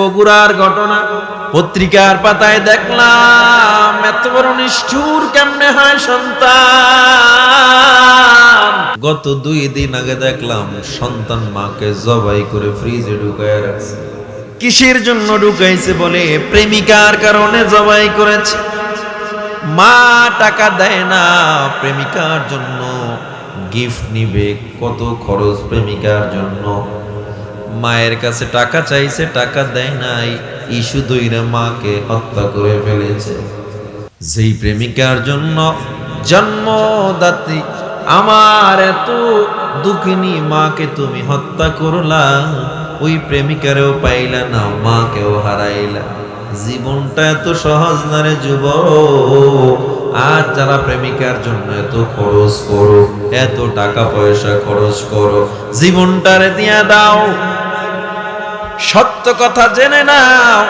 বগুড়ার ঘটনা পত্রিকার পাতায় দেখলাম, এত বড় নিষ্ঠুর কেমনে হয় সন্তান? গত দুই দিন আগে দেখলাম, সন্তান মাকে জবাই করে ফ্রিজে ঢুকায় রাখছে। কিসের জন্য ঢুকাইছে বলে? প্রেমিকার কারণে জবাই করেছে। মা টাকা দেয় না, প্রেমিকার জন্য গিফট নিবে। কত খরচ প্রেমিকার জন্য? মায়ের কাছে টাকা চাইছে, টাকা দেয় নাই। ইস্যু দইরা মাকে হত্যা করে ফেলেছে। যেই প্রেমিকার জন্য জন্মদাত্রী, আমার এত দুঃখিনী মাকে তুমি হত্যা করলা, ওই প্রেমিকারেও পাইলা না, মাকেও হারাইলা। জীবনটা এত সহজ না রে যুব আর যারা প্রেমিকার জন্য এত খরচ করো, এত টাকা পয়সা খরচ করো, জীবনটারে দিয়া দাও। সত্য কথা জেনে নাও।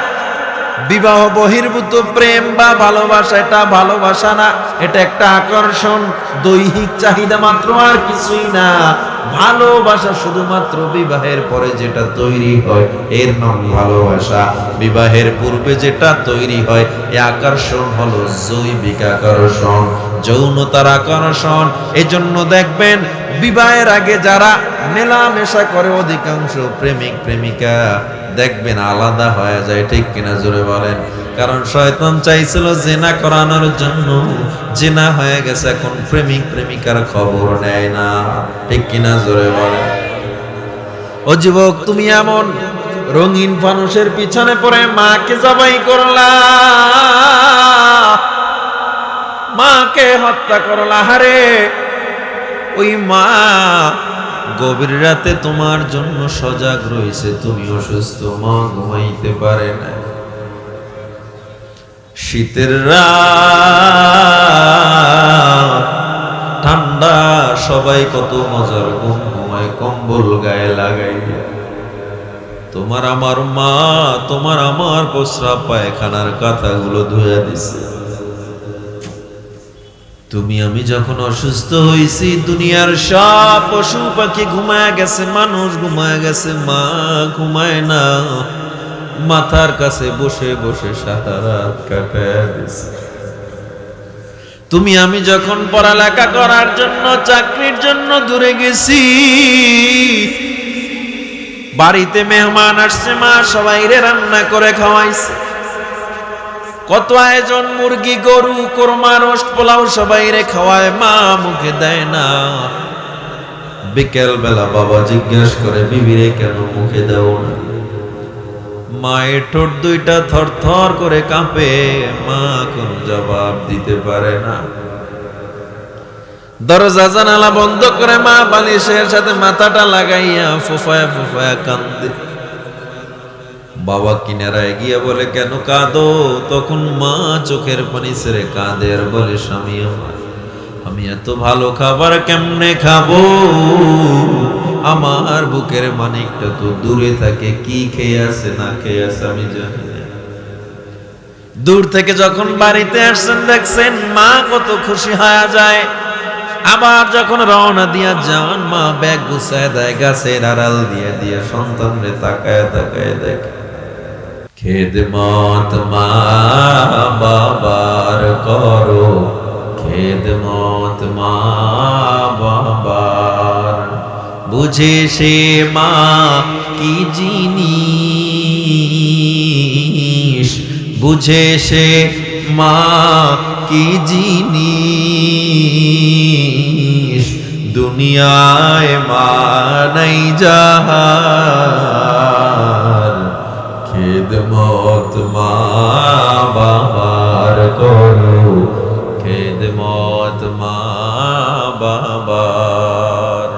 বিবাহ বহির্ভূত প্রেম বা ভালোবাসা, এটা ভালোবাসা না, এটা একটা আকর্ষণ। দৈহিক চাহিদা মাত্র আর কিছুই না। ভালোবাসা শুধুমাত্র বিবাহের পরে যেটা তৈরি হয়, এর নাম ভালোবাসা। বিবাহের পূর্বে যেটা তৈরি হয়, এ আকর্ষণ হলো জৈবিক আকর্ষণ, যৌনতার আকর্ষণ। এজন্য দেখবেন, বিবাহের আগে যারা মেলামেশা করে, অধিকাংশ প্রেমিক, প্রেমিকা। দেখবেন আলাদা হয়ে যায়, ঠিক কিনা জোরে বলেন। কারণ শয়তান চাইছিল জেনা করানোর জন্য, জেনা হয়ে গেছে, এখন প্রেমিক প্রেমিকার খবর নেয় না, ঠিক কিনা জোরে বলেন। ও যুবক, তুমি এমন রঙিন মানুষের পিছনে পড়ে মাকে জবাই করলা। মাকে হত্যা করলা, হারে। ওই মা গভীর রাতে তোমার জন্য সজাগ রয়েছে। তুমি অসুস্থ, মা ঘুমাইতে পারে না। শীতের ঠান্ডা, সবাই কত মজার ঘুম ঘুমায়, কম্বল গায়ে লাগাই তোমার আমার মা, তোমার আমার প্রস্রাব পায়খানার কাঁথাগুলো ধুয়ে দিছে। তুমি, আমি যখন অসুস্থ হয়েছি দুনিয়ার সব পশু পাখি ঘুমায় গেছে, মানুষ ঘুমায় গেছে, মা ঘুমায় না। মাথার কাছে বসে বসে সারা রাত কাটায় দিছে। তুমি, আমি যখন পড়ালেখা করার জন্য, চাকরির জন্য দূরে গেছি, বাড়িতে মেহমান আসছে, মা সবাইরে রান্না করে খাওয়াইছে। কত আয়োজন মুরগি, গরু, কোরমা, রোস্ট, পোলাও সবাই রে খাওয়ায়, মা মুখে দেয় না। বিকেল বেলা বাবা জিজ্ঞেস করে বিবিরে কেন মুখে দাও না? মায়ের ঠোঁট দুইটা থর থর করে কাঁপে, মা কোন জবাব দিতে পারে না। দরজা জানালা বন্ধ করে মা বালিশের সাথে মাথাটা লাগাইয়া ফুফায়া ফুফায়া কান্দে। বাবা কিনারায় গিয়ে বলে, কেন কাঁদো? তখন মা চোখের পানি ছেড়ে কাঁদে আর বলে, স্বামী আমার, আমি এত ভালো খাবার কেমনে খাব? আমার বুকের মানিকটা তো দূরে থাকে, কি খেয়ে আছে, না খেয়ে আছে, আমি জানি। দূর থেকে যখন বাড়িতে আসছেন, দেখছেন মা কত খুশি হয়ে যায়। আবার যখন রওনা দিয়া যান, মা ব্যাগ গুছায় দেয়, গাছের আড়াল দিয়ে দিয়ে সন্তানরে তাকায় তাকায় দেখে। খেদমত মা বাবার করো। খেদমত মা বাবার বুঝে সে মা কি জিনিস? বুঝে সে মা কি জিনিস? দুনিয়ায় মা নাই যাহার খেদমত মা বাবার করো। খেদমত মা বাবার।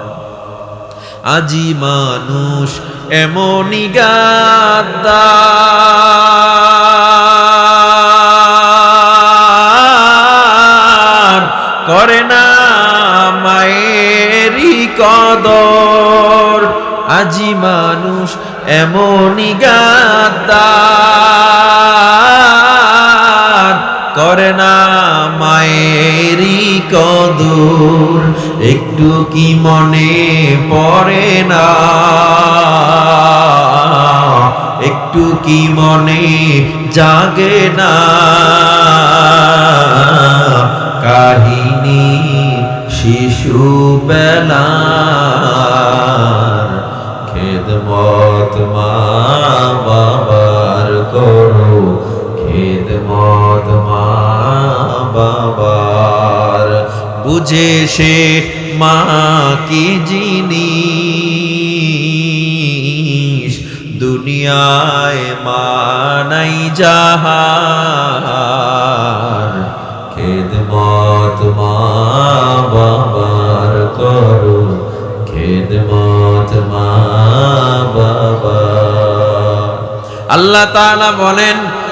আজি মানুষ এমনই গাদ্দার। করে না মায়েরই কদর। আজি মানুষ এমনই গাদ্দার করে না মায়েরই কদর। একটু কি মনে পড়ে না? একটু কি মনে জাগে না? সে মা কি জিনিস? দুনিয়ায় মানাই যাহার। খেদমত মা বাবার করো। খেদমত মা বাবার। আল্লাহ তাআলা বলেন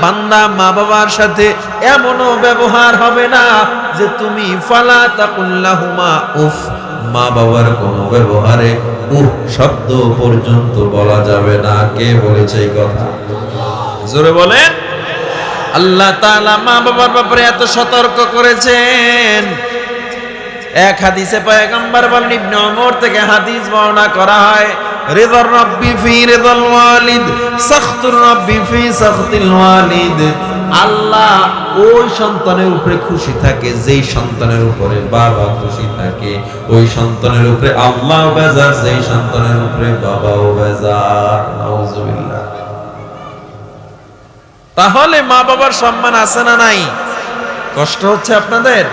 বান্দা মা বাবার সাথে এমনও ব্যবহার হবে না যে তুমি ফালা তাকুল্লাহুমা, উফ মা বাবার কোন ব্যবহারে উফ শব্দ পর্যন্ত বলা যাবে না। কে বলেছে এই কথা? জোরে বলেন। আল্লাহ তাআলা মা বাবার ব্যাপারে এত সতর্ক করেছেন। এক হাদিসে পয়গম্বর বলেন, ইবনে ওমর থেকে হাদিস বর্ণনা করা হয় রিদার রাব্বি ফি রিদাল ওয়ালিদ, সাখতুর রাব্বি ফি সাখতিল ওয়ালিদ। আল্লাহ ওই সন্তানের উপরে খুশি থাকে, যেই সন্তানের উপরে বাবা খুশি থাকে, ওই সন্তানের উপরে আল্লাহ বেজার, যেই সন্তানের উপরে বাবাও বেজার। নাউজুবিল্লাহ। তাহলে মা বাবার সম্মান আছে না নাই? কষ্ট হচ্ছে আপনাদের?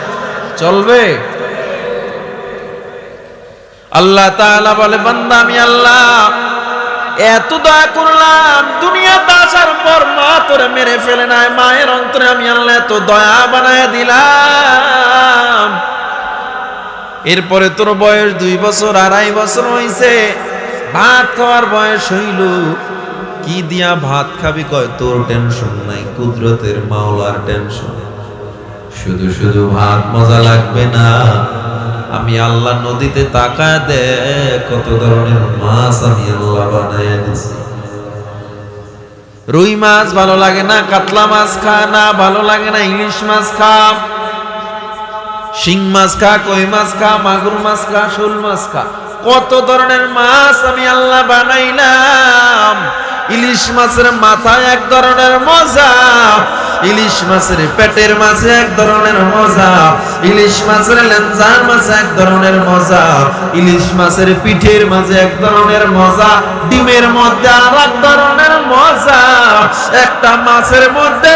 চলবে? আল্লাহ তাআলা বলে, বান্দা, আমি আল্লাহ। এত দয়া করলাম, দুনিয়া আসার পর মা তোরে মেরে ফেলে নাই, মায়ের অন্তরে আমি আল্লাহ এত দয়া বানায় দিলাম। এরপরে তোর বয়স দুই বছর, আড়াই বছর হইছে। ভাত খাওয়ার বয়স হইল। কি দিয়া ভাত খাবি কয়, তোর টেনশন নাই, কুদরতের মাওলার টেনশন। শুধু শুধু ভাত মজা লাগবে না। আমি আল্লাহ নদীতে তাকায় দে কত ধরনের মাছ আমি আল্লাহ বানায় দিছি। রুই মাছ ভালো লাগে না, কাতলা মাছ খা না, ভালো লাগে না, ইলিশ মাছ খা। শিং মাছ খা, কই মাছ খা, মাগুর মাছ খা, শোল মাছ খা। কত ধরনের মাছ আমি আল্লাহ বানাইলাম। ইলিশ মাছের মাথায় এক ধরনের মজা। ইলিশ মাছের পেটের মাঝে এক ধরনের মজা, ইলিশ মাছের লেঞ্জার মাঝে এক ধরনের মজা, ইলিশ মাছের পিঠের মাঝে এক ধরনের মজা, ডিমের মধ্যে আর এক ধরনের মজা, একটা মাছের মধ্যে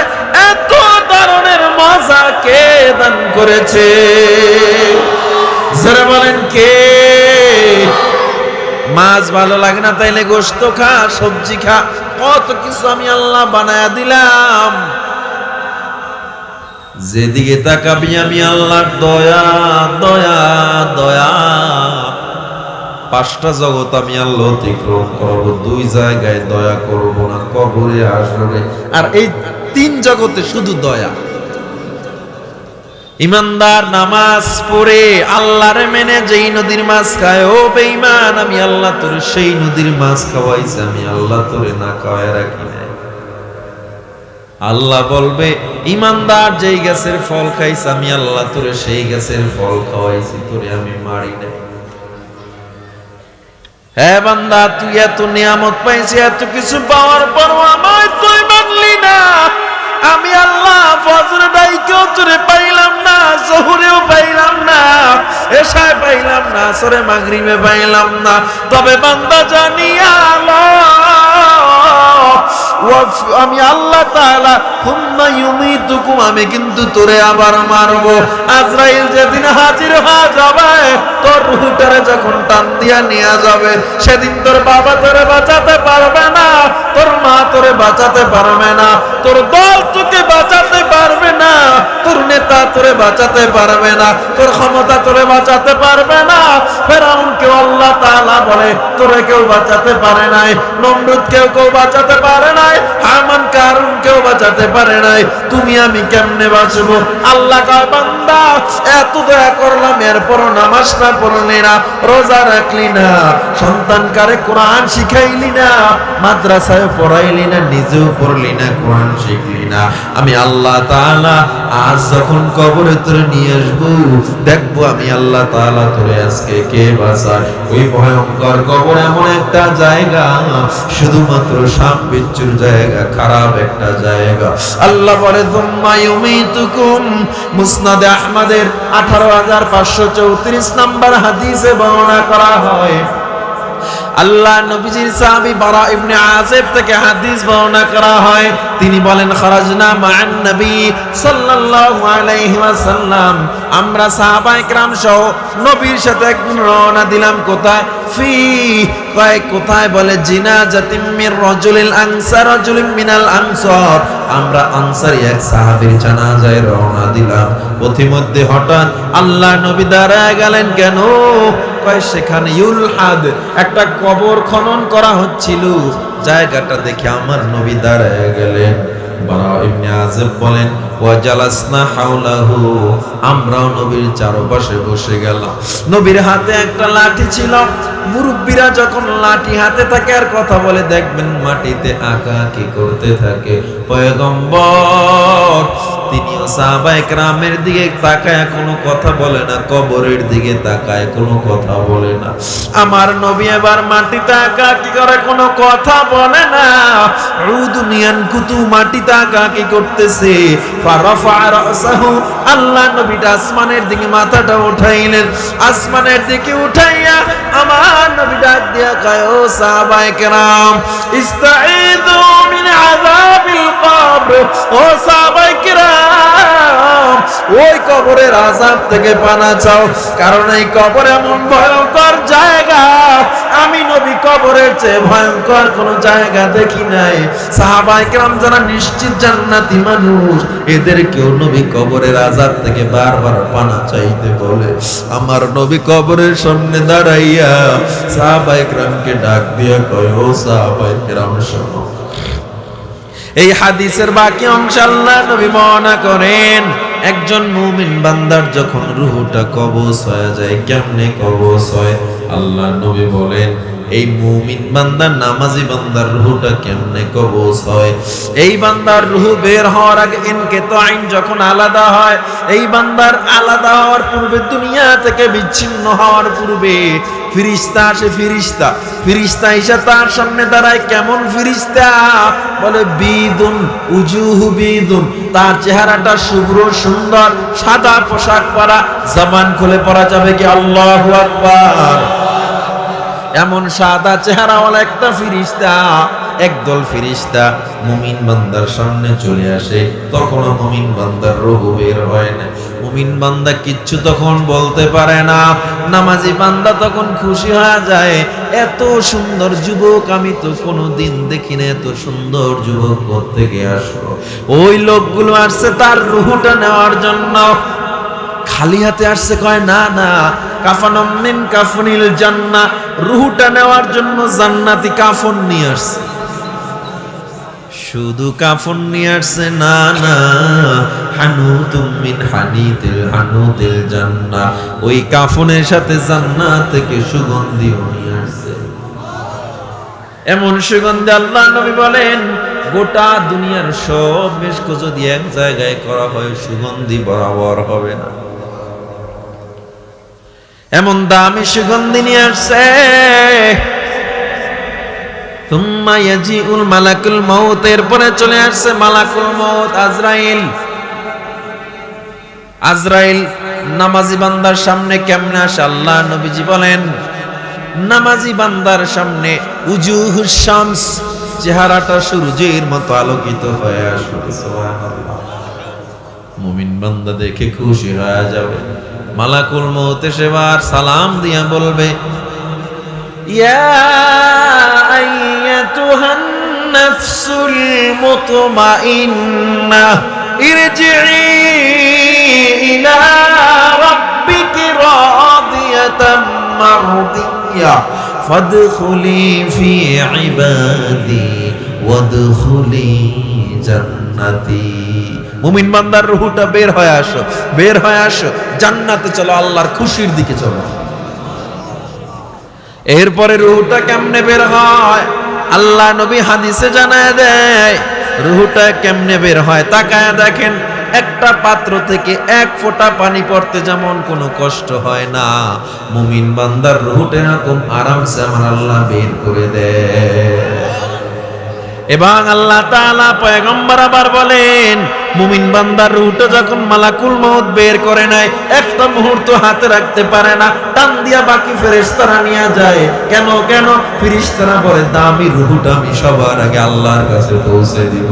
এত ধরনের মজা কে দান করেছে? যারা বলেন কে? মাছ ভালো লাগে না, তাইলে গোস্ত খা, সবজি খা, কত কিছু আমি আল্লাহ বানায়া দিলাম। যেদিকে তাকাবি আমি আল্লাহর দয়া দয়া দয়া। পাঁচটা জগৎ আমি আল্লাহ অতিক্রম করব, দুই জায়গায় দয়া করব না, কবরে আসরে আর এই তিন জগতে শুধু দয়া। ইমানদার নামাজ পড়ে আল্লাহর মেনে যেই নদীর মাছ খায়, ও বেঈমান, আমি আল্লাহ তোর সেই নদীর মাছ খাওয়াইছি, আমি আল্লাহ তোরে না খাওয়াই রাখি। আল্লাহ বলবে, ইমানদার যেই গাছের ফল খাইছে, আমি আল্লাহ তোরে সেই গাছের ফল খাওয়াইছি, তোরে আমি মারি নাই। হ্যাঁ বান্দা, তুই এত নিয়ামত পাইছি, এত কিছু পাওয়ার পর আমায় তুই মানলি না। আমি আল্লাহ ফজর তোরে পাইলাম না, জহুরেও পাইলাম না, এশায় পাইলাম না সরে মাগরিবে পাইলাম না। তবে বান্দা জানি জানিয়া আমি আল্লাহ আমি কিন্তু তোরে আবার মারব। আজরাইল যেদিন হাজির হয়ে যাবে, তোর রুহটারে যখন টান দিয়া নিয়ে যাবে, সেদিন তোর বাবা তোরে বাঁচাতে পারবে না, তোর মা তোরে বাঁচাতে পারবে না, তোর দল তোকে বাঁচাতে পারবে না, তোর নেতা তোরে বাঁচাতে পারবে না, তোর ক্ষমতা তোরে বাঁচাতে পারবে না। ফেরাউন কেউ আল্লাহ তাআলা বলে, তোরে কেউ বাঁচাতে পারে নাই নমরুদ কেউ কেউ বাঁচাতে পারে নাই, হামান কারুন কেউ বাঁচাতে পারে নাই। তুমি আমি কেমনে বাঁচবো? আল্লাহ কয়, বান্দা, এত দয়া করলাম নামাজ না পড়লি না, রোজা রাখলি না, সন্তান কারে কোরআন শিখাইলি না, মাদ্রাসায় পড়াইলি না, নিজেও পড়লি না, কোরআন শিখলি না। আমি আল্লাহ আজ যখন কবরে তোরে নিয়ে আসব, দেখব আমি আল্লাহ তাআলা তোরে আজকে কে বাঁচায়। ওই ভয়ঙ্কর কবর এমন একটা জায়গা, শুধুমাত্র সাপ, বিচ্ছুর জায়গা খারাপ একটা জায়গা আল্লাহ বলে তুম্মা ইউমিতুকুম মুসনাদে আহমদের আঠারো হাজার পাঁচশো চৌত্রিশ নাম্বার হাদিসে বর্ণনা করা হয় আল্লাহ নবীজির সাহাবী বারা ইবনে আযিব থেকে হাদিস বর্ণনা করা হয় তিনি বলেন খরাজনা মান নবী সাল্লাল্লাহু আলাইহি ওয়াসাল্লাম আমরা সাহাবায়ে کرام সহ নবীর সাথে একদিন রওনা দিলাম কোথায় ফি কয়, কোথায় বলে জিনাজাতিম মির রাজুলিল আনসার, রাজুলিম মিনাল আনসার। আমরা আনসারি এক সাহাবীর জানাজায় রওনা দিলাম। পথিমধ্যে হঠাৎ আল্লাহ নবী দাঁড়ায় গেলেন কেন? কয়, সেখানে ইউলহাদ, একটা কবর খনন করা হচ্ছিল। জায়গাটা দেখে আমার নবী দাঁড়ায় গেলেন। নবীর চারপাশে বসে গেলাম। নবীর হাতে একটা লাঠি ছিল। মুরব্বীরা যখন লাঠি হাতে থাকে, আর কথা বলে, দেখবেন মাটিতে আঁকা কি করতে থাকে। পয়গম্বর তিনিও সাহাবায়ে কেরামের দিকে তাকায়, কোনো কথা বলে না, কবরের দিকে তাকায়, কোনো কথা বলে না। আমার নবী এবার মাটিতে আঁকা, কি করে কোনো কথা বলে না? দুনিয়ান কুতু মাটিতে আঁকা কি করতেছে? ফারাফা রাসাহু, আল্লাহ নবীটা আসমানের দিকে মাথাটা উঠাইলেন। আসমানের দিকে উঠাইয়া আমার নবী ডাক দিয়া কয়, ও সাহাবায়ে কেরাম, ইস্তাঈদু মিন আযাবিল কবর। ও সাহাবায়ে কেরাম ওই কবরের আযাব থেকে পানা চাও, কারণ এই কবর এমন ভয়ঙ্কর জায়গা। আমি নবী কবরের চেয়ে ভয়ঙ্কর কোন জায়গা দেখি নাই। সাহাবায়ে কেরাম যারা নিশ্চিত জান্নাতি মানুষ, এদের কেউ নবী কবরের আযাব থেকে বারবার পানা চাইতে বলে। আমার নবী কবরের সামনে দাঁড়াইয়া সাহাবায়ে কেরামকে ডাক দিয়া কয়, ও সাহাবায়ে কেরাম, শোনো। এই হাদিসের বাকি অংশ আল্লাহ নবী বর্ণনা করেন, একজন মুমিন বান্দার যখন রুহটা কবজ হয়ে যায়, কেমনে কবজ হয়? আল্লাহ নবী বলেন, এই মুমিন বান্দার নামাজি বান্দার রুহটা কেমনে কবজ হয়? এই বান্দার রুহ বের হওয়ার আগে ইনকে তো আইন যখন আলাদা হয়, এই বান্দার আলাদা হওয়ার পূর্বে দুনিয়া থেকে বিচ্ছিন্ন হওয়ার পূর্বে ফিরিস্তা আসে ফিরিস্তা। ফিরিস্তা এসে তার সামনে দাঁড়ায়, কেমন ফিরিস্তা? বলে, বিদুন, উজুহু বিদুন। তার চেহারাটা শুভ্র, সুন্দর, সাদা পোশাক পরা জামান খুলে পরা যাবে কি? আল্লাহ আকবার। এমন সাদা চেহারা চেহারাওয়ালা একটা ফিরিস্তা, একদল ফিরিস্তা মুমিন বান্দার সামনে চলে আসে। তখনও মুমিন বান্দার রোগ বের হয় না। মুমিন বান্দা কিচ্ছু তখন বলতে পারে না। নামাজি বান্দা তখন খুশি হয়ে যায়, এত সুন্দর যুবক, আমি তো কোনো দিন দেখি না এত সুন্দর যুবক করতে গিয়ে আসলো? ওই লোকগুলো আসছে তার রুহুটা নেওয়ার জন্য। খালি হাতে আসছে কয়, না না, কাফানম মিন কাফনিল জান্না রুহুটা নেওয়ার জন্য জান্নাতি কাফন নিয়ে আসছে। শুধু কাফন নিয়ে আসছে, না না। হানুতুম মিন হানিতিল হানুতিল জান্না ওই কাফনের সাথে জান্নাত থেকে আসছে। এমন সুগন্ধি আল্লাহ নবী বলেন, গোটা দুনিয়ার সব মেশক যদি এক জায়গায় করা হয়, সুগন্ধি বরাবর হবে না। এমন দামি সুগন্ধি নিয়ে আসছে মালাকুল মাউত এরপরে চলে আসছে মালাকুল মাউত আজরাইল। আজরাইল, নামাজি বান্দার সামনে কেমনে আসে? আল্লাহ নবীজি বলেন, নামাজি বান্দার সামনে চেহারাটা সূর্যের মতো আলোকিত হয়ে আসবে মুমিন বান্দা দেখে খুশি হয়ে যাবে। মালাকুল মৌত সেবার সালাম দিয়া বলবে ইয়া আইয়াতুহান নাফসুল মুতমাইন্নাহ ইরজিই ইলা রাব্বিকি রাদিয়াতাম মারদিয়া ফাদখুলি ফি ইবাদি ওয়াদখুলি জান্নাতি মুমিন বান্দার রুহুটা বের হয়ে আসো, বের হয়ে আসো, জান্নাতে চলো, আল্লাহর খুশির দিকে চলো। এরপরে রুহুটা কেমনে বের হয়? আল্লাহ নবী হাদিসে জানায় দেয়, রুহুটা কেমনে বের হয়? তাকায় দেখেন, একটা পাত্র থেকে এক ফোঁটা পানি পড়তে যেমন কোনো কষ্ট হয় না। মুমিন বান্দার রুহুটা এরকম আরামসে আমার আল্লাহ বের করে দেয়। এবং আল্লাহ তাআলা পয়গম্বর আবার বলেন, মুমিন বান্দার রুহটা যখন মালাকুল মউত বের করে নেয়, একটা মুহূর্ত হাতে রাখতে পারে না, টান দিয়া বাকি ফেরেশতারা নিয়ে যায়। কেন কেন? ফেরেশতারা বলে, দামি রুহটা আমি সবার আগে আল্লাহর কাছে পৌঁছে দিব।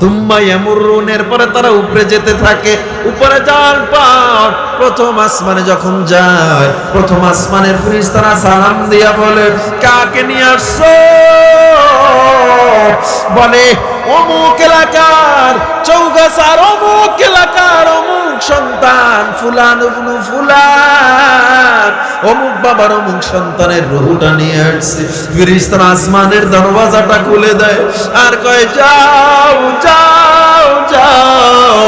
তুম্মা ইয়ামুরুন এরপরে তারা উপরে যেতে থাকে। উপরে যাওয়ার পর প্রথম আসমানে যখন যায়, প্রথম আসমানের তারা সালাম দিয়া বলে, কাকে নিয়ে আসছো? বলে, অমুক এলাকার চৌগাছার অমুক এলাকার অমুক সন্তান, ফুলান উবনু ফুলান, অমুক বাবার অমুক সন্তানের রুহুটা নিয়ে আসছে। ফিরিস্তান আসমানের দরওয়াজাটা খুলে দেয়, আর কয়, যাও যাও যাও,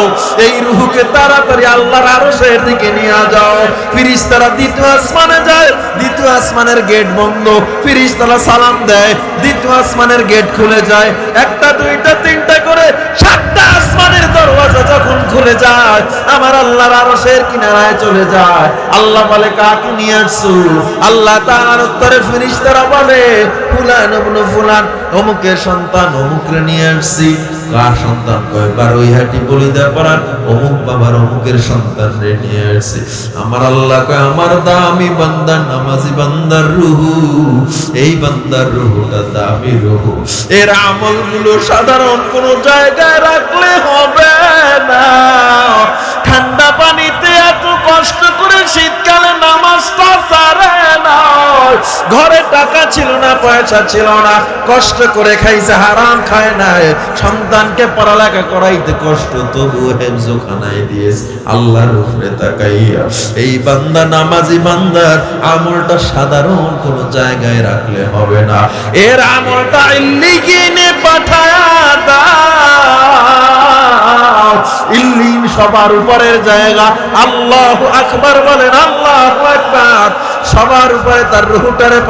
এই রুহুকে তাড়াতাড়ি আল্লাহর আরশের দিকে নিয়ে যাও। ফিরিস্তারা দ্বিতীয় আসমানে যায়, দ্বিতীয় আসমানের গেট বন্ধ। ফিরিস্তারা সালাম দেয়, দ্বিতীয় আসমানের গেট খুলে যায়। একটা, দুইটা, তিনটা করে আসমানের দরওয়াজা যখন খুলে যায়, আমার আল্লাহর আরশের কিনারায় চলে যায়। আল্লাহ বলে, কাকে নিয়ে আসছো? আল্লাহ তার উত্তরে ফেরেশতারা বলে, ফুলান ফুলান, অমুকের সন্তান অমুকরে নিয়ে আসছি। কার সন্তান কয়বার ওই হাটি বলি পর আর অমুক বাবার অমুকের সন্তান রে নিয়ে আসছে। আমার আল্লাহ কয়, আমার দামি বান্দার নামাজি বান্দার রুহু, এই বান্দার রুহুটা দামি রুহু। এর আমলগুলো সাধারণ কোন জায়গায় রাখলে হবে না। ঠান্ডা পানিতে এত কষ্ট করে শীতকালে নামাজটা সারে ঘরে টাকা ছিল না, পয়সা ছিল না। কষ্ট করে খাইছে, হারাম খায় না সন্তানকে পড়ালেখা করাইতে কষ্ট, তবু হেফজো খানায় দিয়েছে। আল্লাহর উপরে তাকাইয়া এই বান্দা নামাজি বান্দার আমলটা সাধারণ কোন জায়গায় রাখলে হবে না। এর আমলটা ইল্লিগিনে পাঠায়া দাও। ইল্লিন সবার উপরের জায়গা। আল্লাহ আকবার বলেন, আল্লাহ আকবার। সবার উপরে তার রুহুটারে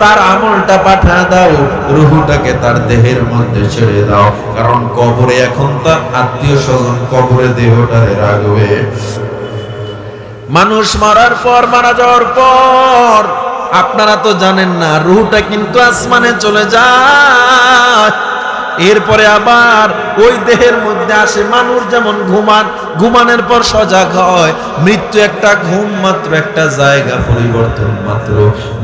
তার আমলটা পাঠা দাও। রুহুটাকে তার দেহের মধ্যে ছেড়ে দাও। কারণ কবরে এখন তার আত্মীয় স্বজন কবরে দেহটারে রাখবে। মানুষ মারার পর, মারা যাওয়ার পর, আপনারা তো জানেন না, রুহটা কিন্তু আসমানে চলে যায়। এরপরে আবার ওই দেহের মধ্যে আসে মানুষ যেমন ঘুমান, ঘুমানোর পর সজাগ হয়, মৃত্যু একটা ঘুম মাত্র, একটা জায়গা পরিবর্তন মাত্র।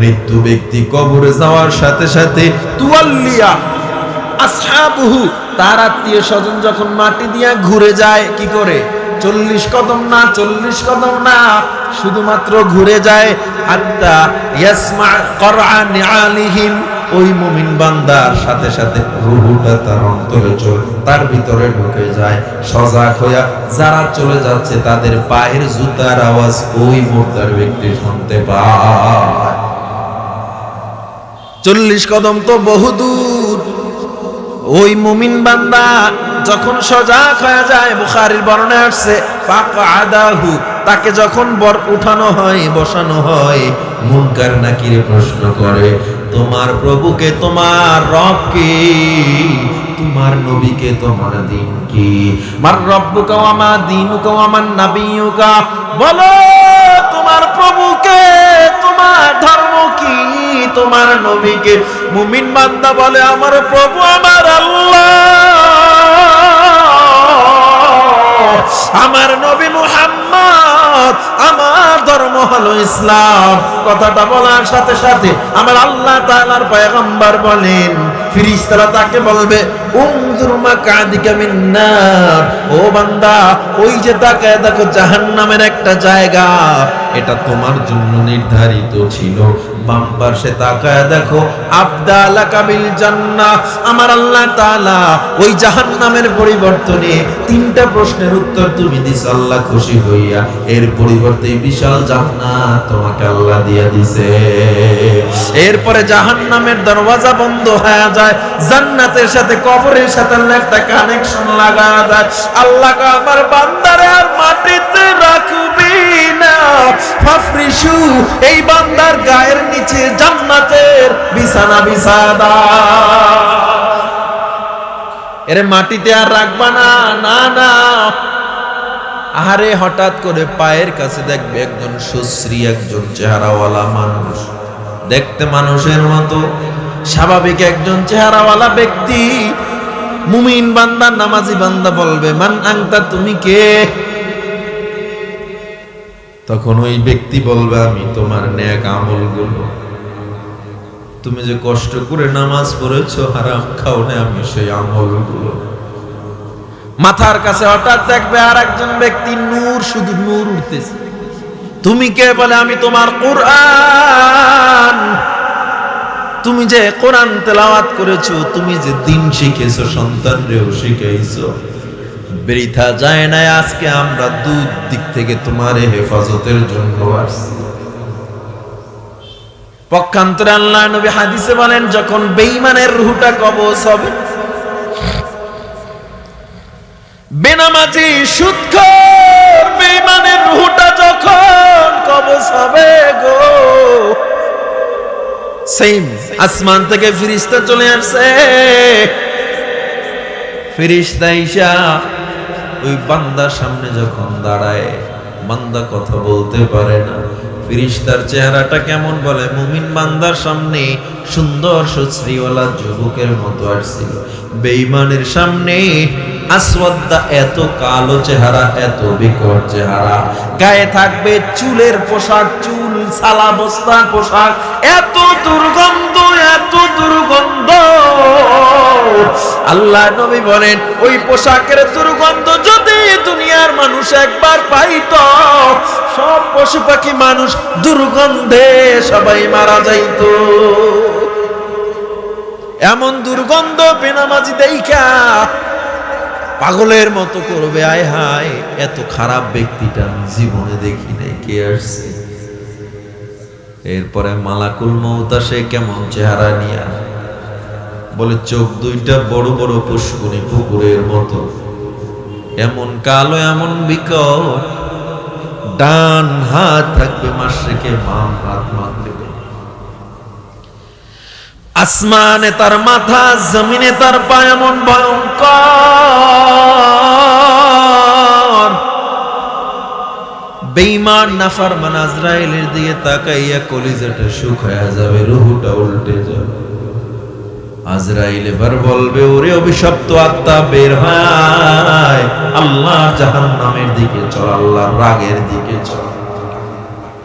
মৃত্যু ব্যক্তি কবরে যাওয়ার সাথে সাথে তুয়াল্লিয়া, আসহাবুহু, তার আত্মীয় স্বজন যখন মাটি দিয়া ঘুরে যায়, কি করে? চল্লিশ কদম না, চল্লিশ কদম না, শুধুমাত্র ঘুরে যায় আত্মা ইয়াসমা করআন আলিহিম। ওই মুমিন বান্দার সাথে সাথে রুহুটা তার অন্তরে চলে, তার ভিতরে ঢুকে যায়, সজাগ হইয়া যারা চলে যাচ্ছে তাদের পায়ের জুতার আওয়াজ ওই মুর্দার ব্যক্তি শুনতে পায়। চল্লিশ কদম তো বহুদূর ওই মুমিন বান্দা যখন সজাগ হয়ে যায়, বুখারির বর্ণে আসছে আদাহু তাকে যখন বর উঠানো হয়, বসানো হয়, মুনকার নাকিরে প্রশ্ন করে তোমার প্রভুকে, তোমার রব রবকে, তোমার নবীকে, তোমার দিন কি মার রব্বুকা ওয়া মা দীনুকা মান নাবিয়ুকা বলো তোমার প্রভুকে, তোমার ধর্ম কি, তোমার নবীকে। মুমিন বান্দা বলে, আমার প্রভু, আমার আল্লাহ। আমার নবী মুহাম্মদ, আমার ধর্ম হলো ইসলাম। কথাটা বলার সাথে সাথে আমার আল্লাহ তাআলার পয়গম্বর বলেন, ফিরিস্তারা তাকে বলবে, উনজুর মাকাদিকা মিন্নার। ও বান্দা, ওই যে তাকায় দেখো জাহান্নামের একটা জায়গা, এটা তোমার জন্য নির্ধারিত ছিল। বাম পাশে তাকায় দেখো, আবদালা কাবিল জান্নাহ। আমার আল্লাহ ওই পরিবর্তনে তিনটা প্রশ্নের উত্তর তুমি আল্লাহ খুশি হইয়া। এর পরিবর্তে বিশাল তোমাকে আল্লাহ দিয়া দিছে। এরপরে জাহান্নামের দরওয়াজা বন্ধ হয়ে যায়, জান্নাতের সাথে কবরের সাথে একটা কানেকশন লাগা যায় আল্লাহ আমার বান্দারে আর মাটিতে রাখবি না। এই বান্দার গায়ের নিচে জান্নাতের বিছানা বিছাদা। এরে মাটিতে আর রাখবা না না না। আহারে, হঠাৎ করে পায়ের কাছে দেখবে একজন সুশ্রী, একজন চেহারাওয়ালা মানুষ। দেখতে মানুষের মতো, স্বাভাবিক একজন চেহারাওয়ালা ব্যক্তি। মুমিন বান্দা, নামাজি বান্দা বলবে, মান আংতা, তুমি কে? তখন ওই ব্যক্তি বলবে, আমি তোমার ন্যাক আমলগুলো। তুমি যে কষ্ট করে নামাজ পড়েছো, হারাম খাও না আমি সেই আমলগুলো। মাথার কাছে হঠাৎ দেখবে আর একজন ব্যক্তি নূর, শুধু নূর উঠতেছে। তুমি কে বলে, আমি তোমার কোরআন। তুমি যে কোরআন তেলাওয়াত করেছ, তুমি যে দিন শিখেছো, সন্তানরেও শিখাইছো। বৃথা যায় না আজকে আমরা দু দিক থেকে তোমার হেফাজতের জন্য আসছি। পক্ষান্তরে আল্লাহ নবী হাদিসে বলেন, যখন বেঈমানের রুহটা কবজ হবে, বেনামাজি সুৎখর বেঈমানের রুহটা যখন কবজ হবে গো, সেম আসমান থেকে ফিরিস্তা চলে আসছে। ফিরিস্তা ঈশা ওই বান্দার সামনে যখন দাঁড়ায়, বান্দা কথা বলতে পারে না। ফিরিস্তার চেহারাটা কেমন বলে? মুমিন বান্দার সামনে সুন্দর সুশ্রীওয়ালা যুবকের মতো আসছিল। বেঈমানের সামনে আসওয়াদ্দা এত কালো চেহারা, এত বিকট চেহারা। গায়ে থাকবে চুলের পোশাক, চুল, সালা বস্তা পোশাক। এত দুর্গন্ধ এত দুর্গন্ধ। আল্লাহ নবী বলেন, ওই পোশাকের দুর্গন্ধ যদি দুনিয়ার মানুষ একবার পাইত, সব পশু পাখি মানুষ দুর্গন্ধে সবাই মারা যাইতো। এমন দুর্গন্ধ বেনামাজি পাগলের মতো করবে, আয় হায়, এত খারাপ ব্যক্তিটা জীবনে দেখি নাই, কে আসছে? এরপরে মালাকুল মৌতা সে কেমন চেহারা নিয়ে। বলে চোখ দুইটা বড় বড় পুষ্কুনি পুকুরের মতো। এমন কালো, এমন বিকট ডান হাত থাকবে মাসরেকে বাম হাত আসমানে তার মাথা, জমিনে তার পা এমন ভয়ঙ্কর। বেঈমান নাফার মান আজরাইলের দিকে তাকাইয়া কলিজাটা শুকায়া যাবে, রুহুটা উল্টে যাবে। আজরাইল এবার বলবে, ওরে অভিশপ্ত আত্মা, বের হয়। আল্লাহ জাহান্নামের দিকে চল আল্লাহ রাগের দিকে চল।